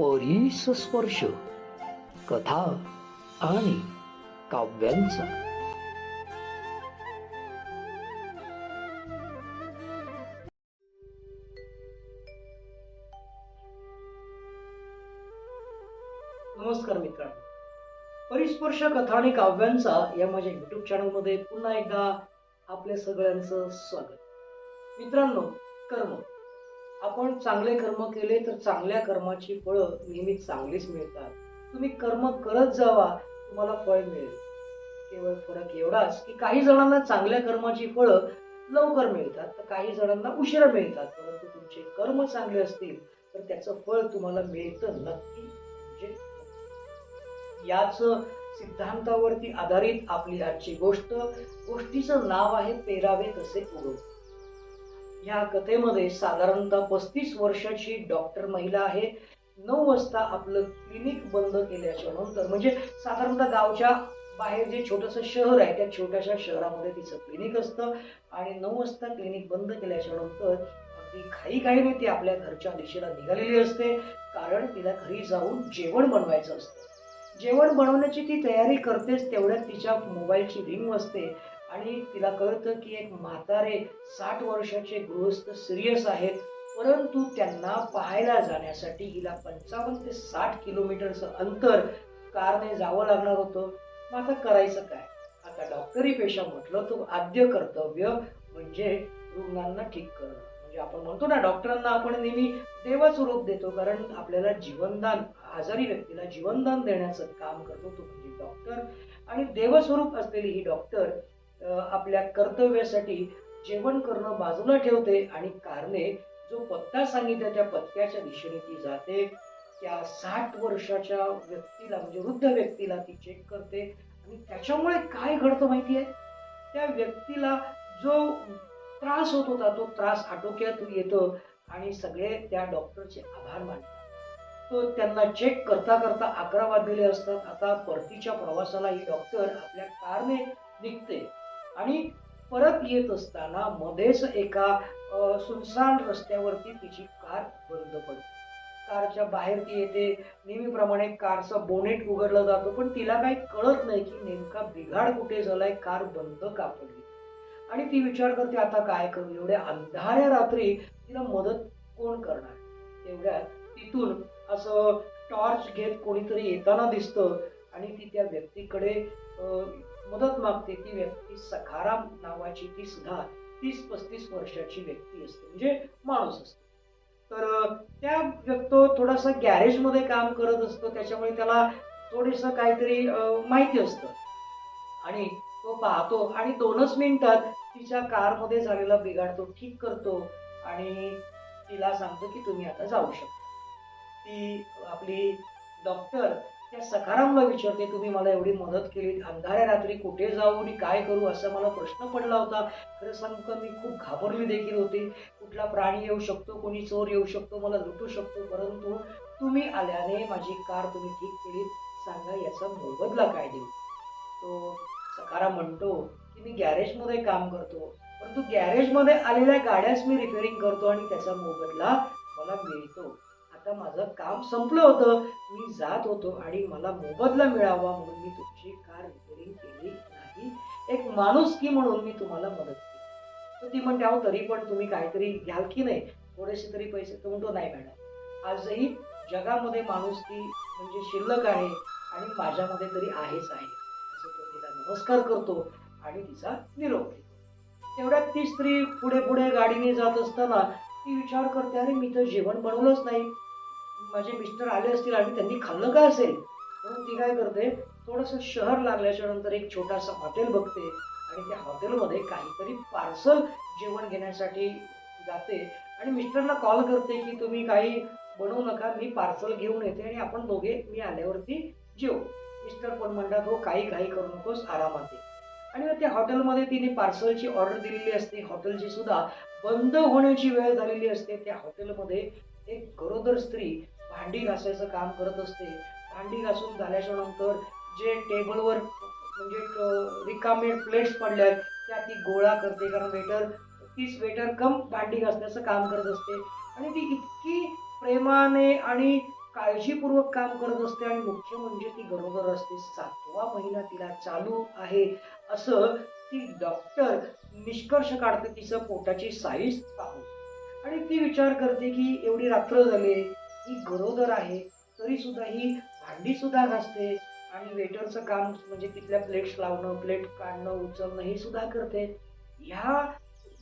परीस स्पर्श कथा आणि काव्यांचा. नमस्कार मित्रांनो. परिस्पर्श कथा आणि काव्यांचा या माझ्या युट्यूब चॅनलमध्ये पुन्हा एकदा आपल्या सगळ्यांचं स्वागत. मित्रांनो कर्म. आपण चांगले कर्म केले तर चांगल्या कर्माची फळं नेहमी चांगलीच मिळतात. तुम्ही कर्म करत जावा तुम्हाला फळ मिळेल. केवळ फरक एवढाच की काही जणांना चांगल्या कर्माची फळं लवकर मिळतात तर काही जणांना उशिरा मिळतात. परंतु तुमचे कर्म चांगले असतील तर त्याचं फळ तुम्हाला मिळतं नक्की. म्हणजे याच सिद्धांतावरती आधारित आपली आजची गोष्ट गोष्टीचं नाव आहे पेरावे तसे उडो या कथेमध्ये साधारणतः पस्तीस वर्षाची डॉक्टर महिला आहे. नऊ वाजता आपलं क्लिनिक बंद केल्याच्यानंतर म्हणजे साधारणतः गावच्या बाहेर जे छोटंसं शहर आहे त्या छोट्याशा शहरामध्ये तिचं क्लिनिक असतं. आणि नऊ वाजता क्लिनिक बंद केल्याच्यानंतर अगदी घाई घाईने ती आपल्या घरच्या दिशेला निघालेली असते. कारण तिला घरी जाऊन जेवण बनवायचं असतं. जेवण बनवण्याची ती तयारी करतेच तेवढ्यात तिच्या मोबाईलची रिंग वाजते आणि तिला कळतं की एक म्हातारे साठ वर्षाचे गृहस्थ सिरियस आहेत. परंतु त्यांना पाहायला जाण्यासाठी हिला पंचावन्न ते साठ किलोमीटरचं अंतर कारने जावं लागणार होतं. मग आता करायचं काय? आता डॉक्टरी पेशा म्हटलं तर आद्य कर्तव्य म्हणजे रुग्णांना ठीक करणं. म्हणजे आपण म्हणतो ना डॉक्टरांना आपण नेहमी देवाचं रूप देतो कारण आपल्याला जीवनदान आजारी व्यक्तीला जीवनदान देण्याचं काम करतो तो म्हणजे डॉक्टर. आणि देवस्वरूप असलेली ही डॉक्टर आपल्या कर्तव्यासाठी जेवण करणं बाजूला ठेवते आणि कारणे जो पत्ता सांगितला त्या पत्त्याच्या दिशेने ती जाते. त्या साठ वर्षाच्या व्यक्तीला म्हणजे वृद्ध व्यक्तीला ती चेक करते. आणि त्याच्यामुळे काय घडतं माहिती आहे त्या व्यक्तीला जो त्रास होत होता तो त्रास आटोक्यात येतो आणि सगळे त्या डॉक्टरचे आभार मानतात. तो त्यांना चेक करता करता अकरा वाजलेले असतात. आता परतीच्या प्रवासाला ही डॉक्टर आपल्या कारने निघते. आणि परत येत असताना मध्येच एका सुनसान रस्त्यावरती तिची कार बंद पडते कारच्या बाहेर ती येते नेहमीप्रमाणे कारचा बोनेट उघडला जातो पण तिला काही कळत नाही की नेमका बिघाड कुठे झालाय कार बंद का पडली. आणि ती विचार करते आता काय करू? एवढ्या अंधाऱ्या रात्री तिला मदत कोण करणार? तेवढ्यात तिथून असं टॉर्च घेत कोणीतरी येताना दिसतं आणि ती त्या व्यक्तीकडे मदत मागते ती व्यक्ती सखाराम नावाची ती सुद्धा तीस पस्तीस वर्षाची व्यक्ती असते म्हणजे माणूस असतो. तर त्या व्यक्तो थोडासा गॅरेजमध्ये काम करत असतो त्याच्यामुळे त्याला थोडस काहीतरी माहिती असतं. आणि तो पाहतो आणि दोनच मिनिटात तिच्या कारमध्ये झालेला बिघाड तो ठीक करतो आणि तिला सांगतो की तुम्ही आता जाऊ शकता. ती आपली डॉक्टर त्या सखारामला विचारते तुम्ही मला एवढी मदत केली अंधाऱ्या रात्री कुठे जाऊ आणि काय करू? असा मला प्रश्न पडला होता. खरं सांगू का मी खूप घाबरली देखील होती. कुठला प्राणी येऊ शकतो कोणी चोर येऊ शकतो मला लुटू शकतो. परंतु तुम्ही आल्याने माझी कार तुम्ही ठीक केली. सांगा याचा मोबदला काय देऊ? तो सखाराम म्हणतो की मी गॅरेजमध्ये काम करतो. परंतु गॅरेजमध्ये आलेल्या गाड्याच मी रिपेअरिंग करतो आणि त्याचा मोबदला मला मिळतो. आता माझं काम संपलं होतं. मी जात होतो आणि मला मोबदला मिळावा म्हणून मी तुमची कार रिपेरिंग केली नाही. एक माणूस की म्हणून मी तुम्हाला मदत केली. तर ती म्हणते अहो तरी पण तुम्ही काहीतरी घ्याल की नाही? थोडेसे तरी पैसे तो म्हणतो नाही मॅडम. आजही जगामध्ये माणूस की म्हणजे शिल्लक आहे आणि माझ्यामध्ये तरी आहेच आहे. असं तो तिला नमस्कार करतो आणि तिचा निरोप घेतो. तेवढ्यात ती स्त्री पुढे पुढे गाडीने जात असताना ती विचार करते अरे मी तर जेवण बनवलंच नाही. माझे मिस्टर आले असतील आणि त्यांनी खाल्लं का असेल? म्हणून ती काय करते थोडंसं शहर लागल्याच्या नंतर एक छोटासा हॉटेल बघते आणि त्या हॉटेलमध्ये काहीतरी पार्सल जेवण घेण्यासाठी जाते. आणि मिस्टरला कॉल करते की तुम्ही काही बनवू नका मी पार्सल घेऊन येते आणि आपण दोघे मी आल्यावरती जेव मिस्टर पण म्हणतात हो काही काही करू नकोस आरामात आणि मग त्या हॉटेलमध्ये तिने पार्सलची ऑर्डर दिलेली असते. हॉटेलची सुद्धा बंद होण्याची वेळ झालेली असते. त्या हॉटेलमध्ये एक गरोदर स्त्री भांडी घासायचं काम करत असते. भांडी घासून झाल्याच्यानंतर जे टेबलवर म्हणजे रिकामे प्लेट्स आहेत त्या ती गोळा करते. कारण वेटर तीच वेटर कम भांडी घासण्याचं काम करत असते. आणि ती इतकी प्रेमाने आणि काळजीपूर्वक काम करत असते आणि मुख्य म्हणजे ती गरोदर असते सातवा महिना तिला चालू आहे असं ती डॉक्टर निष्कर्ष काढते. तिचं पोटाची साईज पाहून. आणि ती विचार करते की एवढी रात्र झाली. ही गरोदर आहे तरी सुद्धा ही भांडी सुद्धा घासते आणि वेटरचं काम म्हणजे तिथल्या प्लेट्स लावणं प्लेट काढणं उचलणं हे सुद्धा करते. ह्या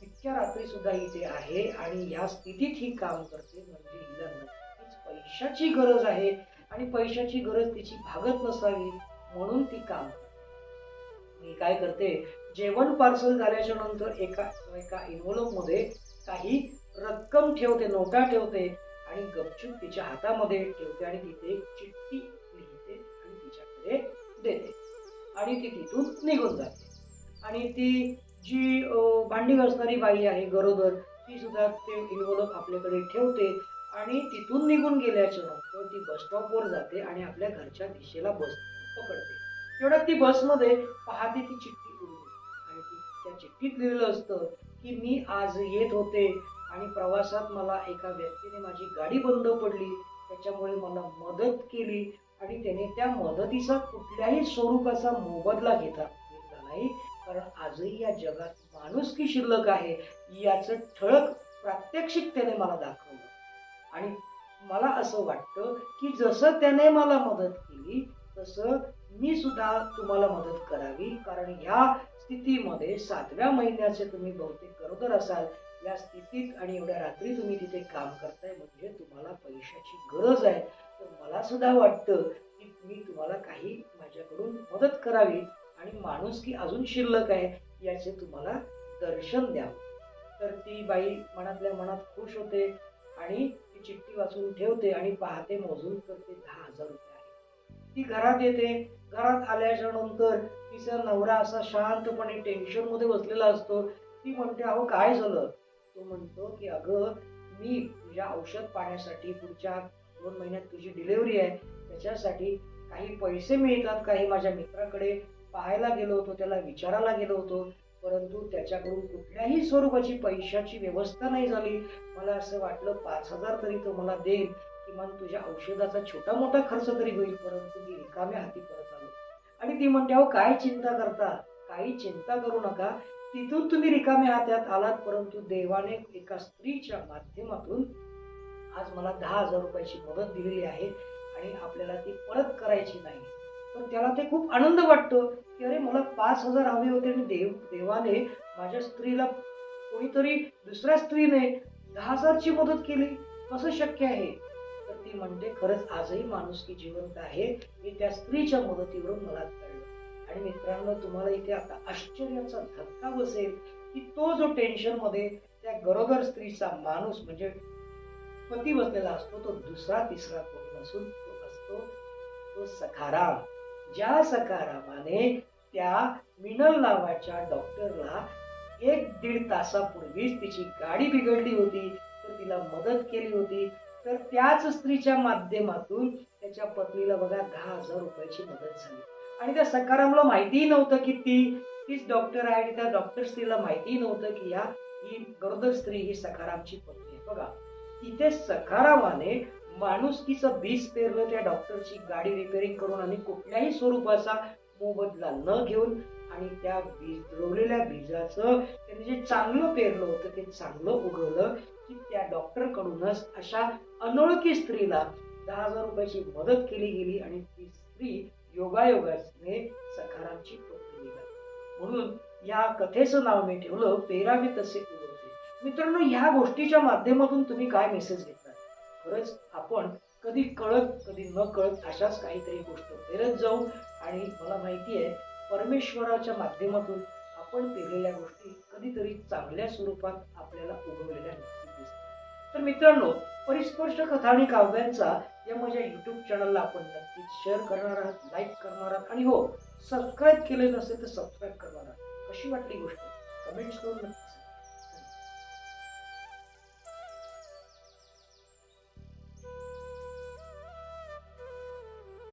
इतक्या रात्री सुद्धा इथे आहे आणि ह्या स्थितीत ही काम करते म्हणजे हिला नक्कीच पैशाची गरज आहे आणि पैशाची गरज तिची भागत नसावी म्हणून ती काम मी काय करते जेवण पार्सल झाल्याच्यानंतर एका एका envelope मध्ये काही रक्कम ठेवते नोटा ठेवते आणि गपचूप तिच्या हातामध्ये ठेवते आणि तिथे एक चिठ्ठी लिहिते आणि तिच्याकडे देते. आणि ती तिथून निघून जाते. आणि ती जी भांडी घासणारी बाई आहे गरोदर ती सुद्धा ते इन्व्हॉल्व आपल्याकडे ठेवते आणि तिथून निघून गेल्याच्यानंतर ती बस स्टॉपवर जाते आणि आपल्या घरच्या दिशेला बस पकडते. तेवढ्यात ती बसमध्ये पाहते ती चिठ्ठी उडून. आणि ती त्या चिठ्ठीत लिहिलेलं असतं की मी आज येत होते आणि प्रवासात मला एका व्यक्तीने माझी गाडी बंद पडली. त्याच्यामुळे मला मदत केली आणि त्याने त्या मदतीचा कुठल्याही स्वरूपाचा मोबदला घेता घेतला नाही. कारण आजही या जगात माणुसकी शिल्लक आहे याचं ठळक प्रात्यक्षिक त्याने मला दाखवलं. आणि मला असं वाटतं की जसं त्याने मला मदत केली तसं मी सुद्धा तुम्हाला मदत करावी. कारण ह्या स्थितीमध्ये सातव्या महिन्याचे तुम्ही बहुतेक गरोदर असाल या स्थितीत आणि एवढ्या रात्री तुम्ही तिथे काम करताय म्हणजे तुम्हाला पैशाची गरज आहे. तर मला सुद्धा वाटतं की मी तुम्हाला काही माझ्याकडून मदत करावी आणि माणूस की अजून शिल्लक आहे याचे तुम्हाला दर्शन द्यावं. तर ती बाई मनातल्या मनात खुश होते आणि ती चिठ्ठी वाचून ठेवते आणि पाहते मोजून करते दहा हजार रुपये आहे ती घरात येते. घरात आल्याच्यानंतर तिचा नवरा असा शांतपणे टेन्शनमध्ये बसलेला असतो. ती म्हणते अहो काय झालं? तो म्हणतो की अगं मी तुझ्या औषध पाण्यासाठी पुढच्या दोन महिन्यात तुझी डिलेवरी आहे. त्याच्यासाठी काही पैसे मिळतात काही माझ्या मित्राकडे पाहायला गेलो होतो त्याला विचारायला गेलो होतो. परंतु त्याच्याकडून कुठल्याही स्वरूपाची पैशाची व्यवस्था नाही झाली. मला असं वाटलं पाच हजार तरी तो मला देईल. किमान तुझ्या औषधाचा छोटा मोठा खर्च तरी होईल. परंतु मी रिकाम्या हाती परत आलो. आणि ती म्हणते अहो काय चिंता करता? काही चिंता करू नका. तिथून तुम्ही रिकाम्या हात्यात आलात परंतु देवाने एका स्त्रीच्या माध्यमातून आज मला दहा हजार रुपयाची मदत दिलेली आहे आणि आपल्याला ती परत करायची नाही. तर त्याला ते खूप आनंद वाटतो की अरे मला पाच हजार हवे होते आणि देव देवाने माझ्या स्त्रीला कोणीतरी दुसऱ्या स्त्रीने दहा हजारची मदत केली. कसं शक्य आहे? तर ती म्हणते खरंच आजही माणुसकी जिवंत आहे हे त्या स्त्रीच्या मदतीवरून मला आणि मित्रांनो तुम्हाला इथे आता आश्चर्याचा धक्का बसेल की तो जो टेन्शनमध्ये त्या गरोदर स्त्रीचा माणूस म्हणजे पती बसलेला असतो तो दुसरा तिसरा कोणी नसून तो असतो तो सखाराम. ज्या सखारामाने त्या मिनल नावाच्या डॉक्टरला एक दीड तासापूर्वीच तिची गाडी बिघडली होती तर तिला मदत केली होती तर त्याच स्त्रीच्या माध्यमातून त्याच्या पत्नीला बघा दहा हजार रुपयाची मदत झाली. आणि त्या सकारामला माहितीही नव्हतं की ती तीच डॉक्टर आहे आणि त्या डॉक्टर स्त्रीला माहितीही नव्हतं की या ही गरोदर स्त्री ही सकारामची पत्नी आहे. बघा तिथे सकारामाने माणुसकीचं बीज पेरलं त्या डॉक्टरची गाडी रिपेअरिंग करून आणि कुठल्याही स्वरूपाचा मोबदला न घेऊन आणि त्या बीज रोवलेल्या बीजाचं त्यांनी जे चांगलं पेरलं होतं ते चांगलं उगवलं की त्या डॉक्टरकडूनच अशा अनोळखी स्त्रीला दहा हजार रुपयाची मदत केली गेली आणि ती स्त्री योगायोगाने सखारामची पत्नी निघाली. म्हणून या कथेचं नाव मी ठेवलं पेरावे तसे उगवते मित्रांनो ह्या गोष्टीच्या माध्यमातून तुम्ही काय मेसेज घेता खरंच आपण कधी कळत कधी न कळत अशाच काहीतरी गोष्ट पेरत जाऊ. आणि मला माहिती आहे परमेश्वराच्या माध्यमातून आपण पेरलेल्या गोष्टी कधीतरी चांगल्या स्वरूपात आपल्याला उगवलेल्या नक्की दिसतात. तर मित्रांनो परिस्पर्श कथा आणि काव्यांचा या माझ्या युट्यूब चॅनलला आपण नक्कीच शेअर करणार आहात लाईक करणार आहात आणि हो सबस्क्राईब केले नसेल तर सबस्क्राईब करणार आहात. कशी वाटली गोष्ट? कमेंट्स करून नक्की